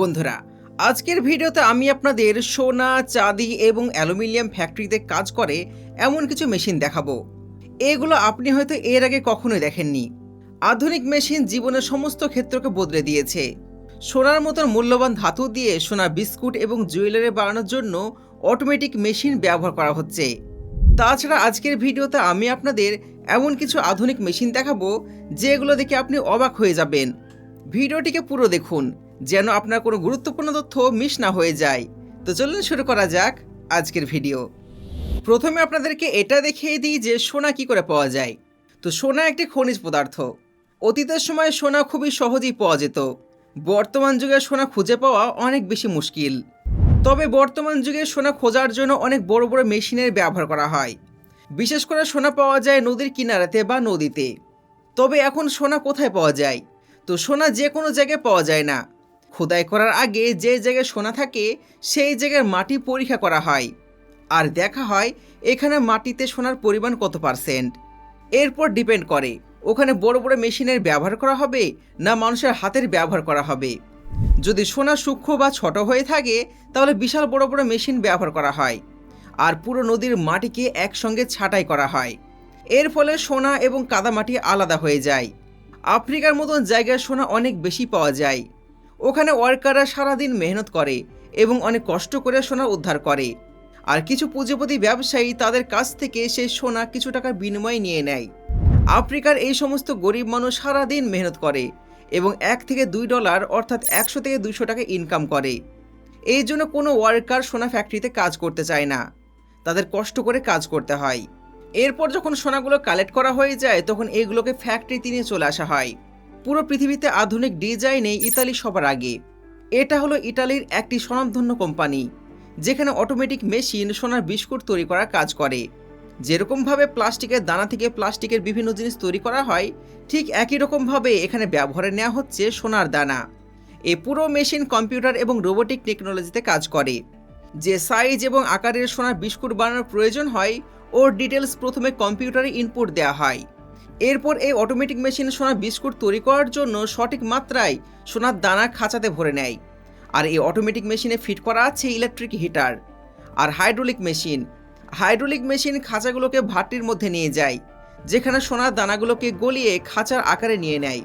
বন্ধুরা, আজকের ভিডিওতে আমি আপনাদের সোনা, চাঁদি এবং অ্যালুমিনিয়াম ফ্যাক্টরিতে কাজ করে এমন কিছু মেশিন দেখাবো। এগুলো আপনি হয়তো এর আগে কখনোই দেখেননি। আধুনিক মেশিন জীবনের সমস্ত ক্ষেত্রকে বদলে দিয়েছে। সোনার মতন মূল্যবান ধাতু দিয়ে সোনা বিস্কুট এবং জুয়েলারি বানানোর জন্য অটোমেটিক মেশিন ব্যবহার করা হচ্ছে। তাছাড়া আজকের ভিডিওতে আমি আপনাদের এমন কিছু আধুনিক মেশিন দেখাবো, যেগুলো দেখে আপনি অবাক হয়ে যাবেন। ভিডিওটিকে পুরো দেখুন। যেন আপনার কোনো গুরুত্বপূর্ণ তথ্য মিস না হয়ে যায়। তো চলুন শুরু করা যাক আজকের ভিডিও। প্রথমে আপনাদেরকে এটা দেখিয়ে দিই যে সোনা কি করে পাওয়া যায়। তো সোনা একটি খনিজ পদার্থ। অতীতের সময় সোনা খুবই সহজেই পাওয়া যেত। বর্তমান যুগে সোনা খুঁজে পাওয়া অনেক বেশি মুশকিল। তবে বর্তমান যুগে সোনা খোঁজার জন্য অনেক বড় বড় মেশিনের ব্যবহার করা হয়। বিশেষ করে সোনা পাওয়া যায় নদীর কিনারাতে বা নদীতে। তবে এখন সোনা কোথায় পাওয়া যায়? তো সোনা যে কোনো জায়গায় পাওয়া যায় না। খোদাই করার আগে যে জায়গায় সোনা থাকে, সেই জায়গার মাটি পরীক্ষা করা হয়। আর দেখা হয়, এখানে মাটিতে সোনার পরিমাণ কত পার্সেন্ট? এরপর ডিপেন্ড করে, ওখানে বড় বড় মেশিনের ব্যবহার করা হবে না মানুষের হাতের ব্যবহার করা হবে? যদি সোনা সূক্ষ্ম বা ছোট হয়ে থাকে, তাহলে বিশাল বড় বড় মেশিন ব্যবহার করা হয়। আর পুরো নদীর মাটিকে একসঙ্গে ছাঁটাই করা হয়। এর ফলে সোনা এবং কাদামাটি আলাদা হয়ে যায়। আফ্রিকার মতন জায়গায় সোনা অনেক বেশি পাওয়া যায়। ওখানে ওয়ার্কাররা সারাদিন মেহনত করে এবং অনেক কষ্ট করে সোনা উদ্ধার করে। আর কিছু পুঁজিপতি ব্যবসায়ী তাদের কাছ থেকে সেই সোনা কিছু টাকার বিনিময়ে নিয়ে নেয়। আফ্রিকার এই সমস্ত গরিব মানুষ সারাদিন মেহনত করে এবং এক থেকে দুই ডলার অর্থাৎ একশো থেকে দুইশো টাকা ইনকাম করে। এই জন্য কোনো ওয়ার্কার সোনা ফ্যাক্টরিতে কাজ করতে চায় না। তাদের কষ্ট করে কাজ করতে হয়। এরপর যখন সোনাগুলো কালেক্ট করা হয়ে যায়, তখন এগুলোকে ফ্যাক্টরিতে নিয়ে চলে আসা হয়। পুরো পৃথিবীতে আধুনিক ডিজাইনে ইতালি সবার আগে। এটা হলো ইটালির একটি স্বনামধন্য কোম্পানি, যেখানে অটোমেটিক মেশিন, সোনার বিস্কুট তৈরি করার কাজ করে। যেরকমভাবে প্লাস্টিকের দানা থেকে প্লাস্টিকের বিভিন্ন জিনিস তৈরি করা হয়, ঠিক একই রকমভাবে এখানে ব্যবহারে নেওয়া হচ্ছে সোনার দানা। এ পুরো মেশিন কম্পিউটার এবং রোবোটিক টেকনোলজিতে কাজ করে। যে সাইজ এবং আকারের সোনার বিস্কুট বানানোর প্রয়োজন হয়, ওর ডিটেলস প্রথমে কম্পিউটারে ইনপুট দেওয়া হয়। এরপর এই অটোমেটিক মেশিন সোনার বিস্কুট তৈরি করার জন্য সঠিক মাত্রায় সোনার দানা খাঁচাতে ভরে নেয়। আর এই অটোমেটিক মেশিনে ফিট করা আছে ইলেকট্রিক হিটার আর হাইড্রোলিক মেশিন হাইড্রোলিক মেশিন খাঁচাগুলোকে ভাটির মধ্যে নিয়ে যায়, যেখানে সোনার দানাগুলোকে গলিয়ে খাঁচার আকারে নিয়ে নেয়।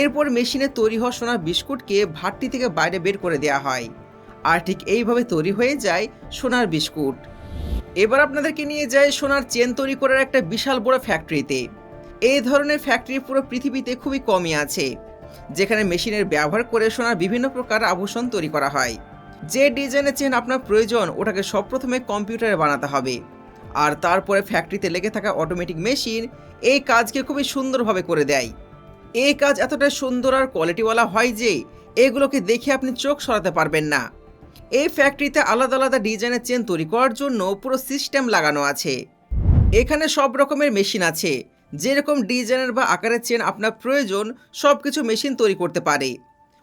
এরপর মেশিনে তৈরি হওয়া সোনার বিস্কুটকে ভাটটি থেকে বাইরে বের করে দেওয়া হয়। আর ঠিক এইভাবে তৈরি হয়ে যায় সোনার বিস্কুট। এবার আপনাদেরকে নিয়ে যায় সোনার চেন তৈরি করার একটা বিশাল বড় ফ্যাক্টরিতে এই ধরনের ফ্যাক্টরি পুরো পৃথিবীতে খুবই কমই আছে, যেখানে মেশিনের ব্যবহার করে সোনার বিভিন্ন প্রকার আভূষণ তৈরি করা হয়। যে ডিজাইনের চেন আপনার প্রয়োজন, ওটাকে সব প্রথমে কম্পিউটারে বানাতে হবে। আর তারপরে ফ্যাক্টরিতে লেগে থাকা অটোমেটিক মেশিন এই কাজকে খুবই সুন্দরভাবে করে দেয়। এই কাজ এতটা সুন্দর আর কোয়ালিটিওয়ালা হয় যে, এগুলোকে দেখে আপনি চোখ সরাতে পারবেন না। এই ফ্যাক্টরিতে আলাদা আলাদা ডিজাইনের চেন তৈরি করার জন্য পুরো সিস্টেম লাগানো আছে। এখানে সব রকমের মেশিন আছে যেরকম ডিজাইনের বা আকারের চেন আপনার প্রয়োজন সব কিছু মেশিন তৈরি করতে পারে।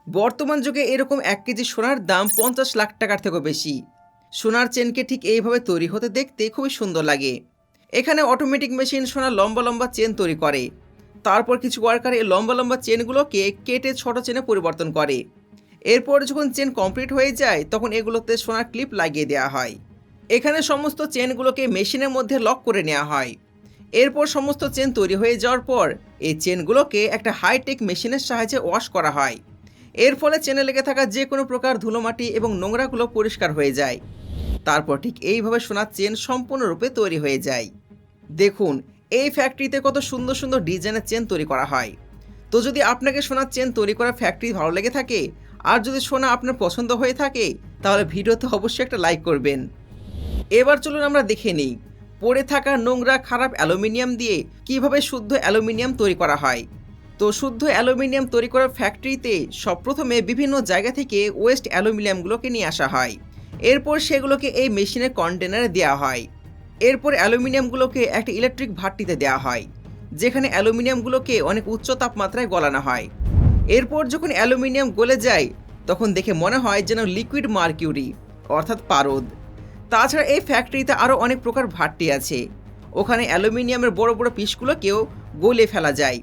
বর্তমান যুগে এরকম এক কেজি সোনার দাম পঞ্চাশ লাখ টাকার থেকেও বেশি। সোনার চেনকে ঠিক এইভাবে তৈরি হতে দেখতে খুবই সুন্দর লাগে। এখানে অটোমেটিক মেশিন সোনার লম্বা লম্বা চেন তৈরি করে। তারপর কিছু ওয়ার্কার এই লম্বা লম্বা চেনগুলোকে কেটে ছোট চেনে পরিবর্তন করে। এরপর যখন চেন কমপ্লিট হয়ে যায়, তখন এগুলোতে সোনার ক্লিপ লাগিয়ে দেওয়া হয়। এখানে সমস্ত চেনগুলোকে মেশিনের মধ্যে লক করে নেওয়া হয়। এরপর সমস্ত চেন তৈরি হয়ে যাওয়ার পর এই চেনগুলোকে একটা হাইটেক মেশিনের সাহায্যে ওয়াশ করা হয়। এর ফলে চেনে লেগে থাকা যে কোনো প্রকার ধুলোমাটি এবং নোংরাগুলো পরিষ্কার হয়ে যায়। তারপর ঠিক এইভাবে সোনার চেন সম্পূর্ণরূপে তৈরি হয়ে যায়। দেখুন, এই ফ্যাক্টরিতে কত সুন্দর সুন্দর ডিজাইনের চেন তৈরি করা হয়। তো যদি আপনাকে সোনার চেন তৈরি করা ফ্যাক্টরি ভালো লেগে থাকে, আর যদি সোনা আপনার পছন্দ হয়ে থাকে, তাহলে ভিডিওতে অবশ্যই একটা লাইক করবেন। এবার চলুন আমরা দেখে নিই। পড়ে থাকা নোংরা খারাপ অ্যালুমিনিয়াম দিয়ে কীভাবে শুদ্ধ অ্যালুমিনিয়াম তৈরি করা হয়? তো শুদ্ধ অ্যালুমিনিয়াম তৈরি করার ফ্যাক্টরিতে সবপ্রথমে বিভিন্ন জায়গা থেকে ওয়েস্ট অ্যালুমিনিয়ামগুলোকে নিয়ে আসা হয়। এরপর সেগুলোকে এই মেশিনের কন্টেনারে দেওয়া হয়। এরপর অ্যালুমিনিয়ামগুলোকে একটা ইলেকট্রিক ভাট্টিতে দেওয়া হয়, যেখানে অ্যালুমিনিয়ামগুলোকে অনেক উচ্চ তাপমাত্রায় গলানো হয়। এরপর যখন অ্যালুমিনিয়াম গলে যায়, তখন দেখে মনে হয় যেন লিকুইড মার্কিউরি, অর্থাৎ পারদ। তাছাড়া এই ফ্যাক্টরিতে আরও অনেক প্রকার ভাট্টি আছে। ওখানে অ্যালুমিনিয়ামের বড় বড় পিসগুলোকেও গলে ফেলা যায়।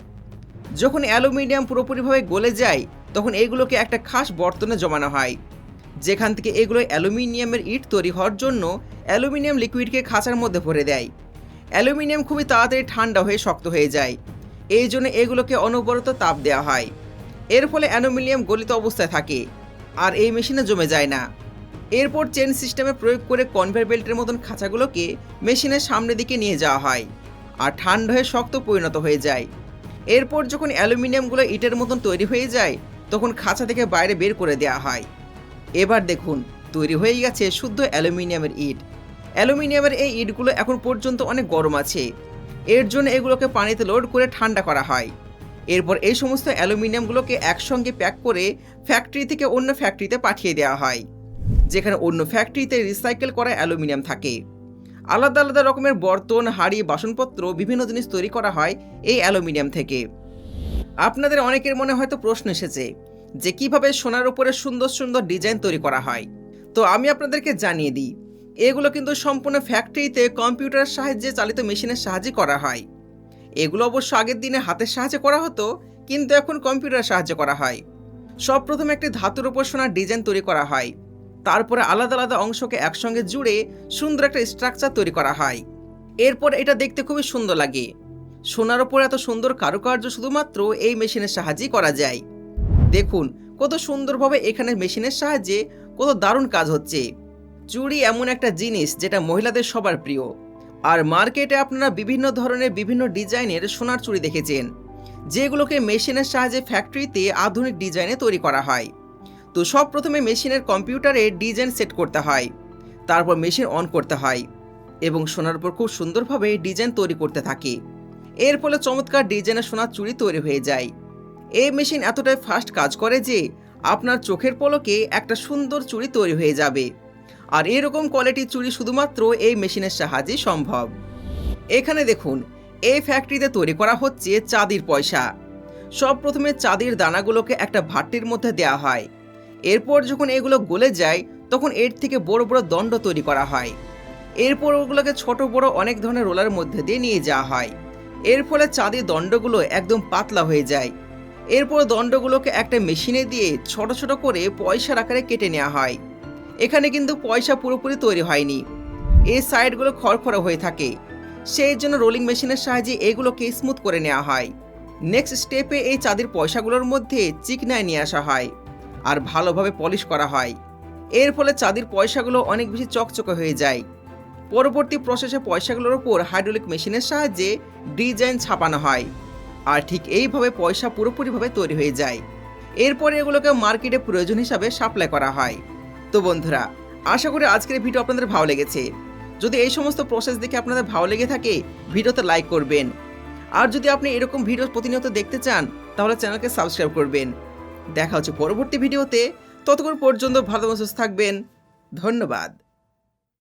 যখন অ্যালুমিনিয়াম পুরোপুরিভাবে গলে যায়, তখন এগুলোকে একটা খাস বর্তনে জমানো হয়। যেখান থেকে এগুলো অ্যালুমিনিয়ামের ইট তৈরি হওয়ার জন্য অ্যালুমিনিয়াম লিকুইডকে খাঁচার মধ্যে ভরে দেয়। অ্যালুমিনিয়াম খুবই তাড়াতাড়ি ঠান্ডা হয়ে শক্ত হয়ে যায়। এই জন্য এগুলোকে অনবরত তাপ দেওয়া হয়। এর ফলে অ্যালুমিনিয়াম গলিত অবস্থায় থাকে। আর এই মেশিনে জমে যায় না। এরপর চেন সিস্টেমে প্রয়োগ করে কনভেয়ার বেল্টের মতন খাঁচাগুলোকে মেশিনের সামনের দিকে নিয়ে যাওয়া হয় আর ঠান্ডা হয়ে শক্ত পরিণত হয়ে যায়। এরপর যখন অ্যালুমিনিয়ামগুলো ইটের মতন তৈরি হয়ে যায়, তখন খাঁচা থেকে বাইরে বের করে দেওয়া হয়। এবার দেখুন, তৈরি হয়ে গেছে শুদ্ধ অ্যালুমিনিয়ামের ইট। অ্যালুমিনিয়ামের এই ইটগুলো এখন পর্যন্ত অনেক গরম আছে। এর জন্য এগুলোকে পানিতে লোড করে ঠান্ডা করা হয়। এরপর এই সমস্ত অ্যালুমিনিয়ামগুলোকে একসঙ্গে প্যাক করে ফ্যাক্টরি থেকে অন্য ফ্যাক্টরিতে পাঠিয়ে দেওয়া হয়। যেখানে অন্য ফ্যাক্টরিতে রিসাইকেল করা অ্যালুমিনিয়াম থাকে। আলাদা আলাদা রকমের বর্তন, হাড়ি, বাসনপত্র, বিভিন্ন জিনিস তৈরি করা হয় এই অ্যালুমিনিয়াম থেকে। আপনাদের অনেকের মনে হয়তো প্রশ্ন এসেছে যে কীভাবে সোনার উপরে সুন্দর সুন্দর ডিজাইন তৈরি করা হয়? তো আমি আপনাদেরকে জানিয়ে দিই, এগুলো কিন্তু সম্পূর্ণ ফ্যাক্টরিতে কম্পিউটারের সাহায্যে চালিত মেশিনের সাহায্যে করা হয়। এগুলো অবশ্য আগের দিনে হাতের সাহায্যে করা হতো, কিন্তু এখন কম্পিউটার সাহায্যে করা হয়। সব প্রথমে একটি ধাতুর উপর সোনার ডিজাইন তৈরি করা হয়। তারপরে আলাদা আলাদা অংশকে একসঙ্গে জুড়ে সুন্দর একটা স্ট্রাকচার তৈরি করা হয়। এরপর এটা দেখতে খুবই সুন্দর লাগে। সোনার ওপর এত সুন্দর কারুকার্য শুধুমাত্র এই মেশিনের সাহায্যেই করা যায়। দেখুন, কত সুন্দরভাবে এখানে মেশিনের সাহায্যে কত দারুণ কাজ হচ্ছে। চুড়ি এমন একটা জিনিস যেটা মহিলাদের সবার প্রিয়। আর মার্কেটে আপনারা বিভিন্ন ধরনের বিভিন্ন ডিজাইনের সোনার চুড়ি দেখেছেন। যেগুলোকে মেশিনের সাহায্যে ফ্যাক্টরিতে আধুনিক ডিজাইনে তৈরি করা হয়। তো সব প্রথমে মেশিনের কম্পিউটারে ডিজাইন সেট করতে হয়। তারপর মেশিন অন করতে হয় এবং সোনার উপর খুব সুন্দরভাবে ডিজাইন তৈরি করতে থাকে। এর ফলে চমৎকার ডিজাইনের সোনার চুড়ি তৈরি হয়ে যায়। এই মেশিন এতটাই ফাস্ট কাজ করে যে আপনার চোখের পলকে একটা সুন্দর চুড়ি তৈরি হয়ে যাবে। আর এরকম কোয়ালিটির চুড়ি শুধুমাত্র এই মেশিনের সাহায্যেই সম্ভব। এখানে দেখুন এই ফ্যাক্টরিতে তৈরি করা হচ্ছে চাঁদির পয়সা। সব প্রথমে চাঁদির দানাগুলোকে একটা ভাট্টির মধ্যে দেওয়া হয়। এরপর যখন এগুলো গলে যায়, তখন এর থেকে বড় বড় দণ্ড তৈরি করা হয়। এরপর ওগুলোকে ছোট বড় অনেক ধরনের রোলার মধ্যে দিয়ে নিয়ে যাওয়া হয়। এর ফলে চাঁদির দণ্ডগুলো একদম পাতলা হয়ে যায়। এরপর দণ্ডগুলোকে একটা মেশিনে দিয়ে ছোট ছোট করে পয়সার আকারে কেটে নেওয়া হয়। এখানে কিন্তু পয়সা পুরোপুরি তৈরি হয়নি। এই সাইডগুলো খড়খড়া হয়ে থাকে। সেই জন্য রোলিং মেশিনের সাহায্যে এগুলোকে স্মুথ করে নেওয়া হয়। নেক্সট স্টেপে এই চাঁদের পয়সাগুলোর মধ্যে চিকনায় নিয়ে আসা হয়। আর ভালোভাবে পলিশ করা হয়। এর ফলে চাঁদির পয়সাগুলো অনেক বেশি চকচকে হয়ে যায়। পরবর্তী প্রসেসে পয়সাগুলোর ওপর হাইড্রোলিক মেশিনের সাহায্যে ডিজাইন ছাপানো হয়। আর ঠিক এইভাবে পয়সা পুরোপুরিভাবে তৈরি হয়ে যায়। এরপরে এগুলোকে মার্কেটে প্রয়োজন হিসাবে সাপ্লাই করা হয়। তো বন্ধুরা, আশা করি আজকের ভিডিও আপনাদের ভালো লেগেছে। যদি এই সমস্ত প্রসেস দেখে আপনাদের ভালো লেগে থাকে, ভিডিওতে লাইক করবেন। আর যদি আপনি এরকম ভিডিও প্রতিনিয়ত দেখতে চান, তাহলে চ্যানেলকে সাবস্ক্রাইব করবেন। দেখা হচ্ছে পরবর্তী ভিডিওতে। ততক্ষণ পর্যন্ত ভালো থাকবেন ধন্যবাদ।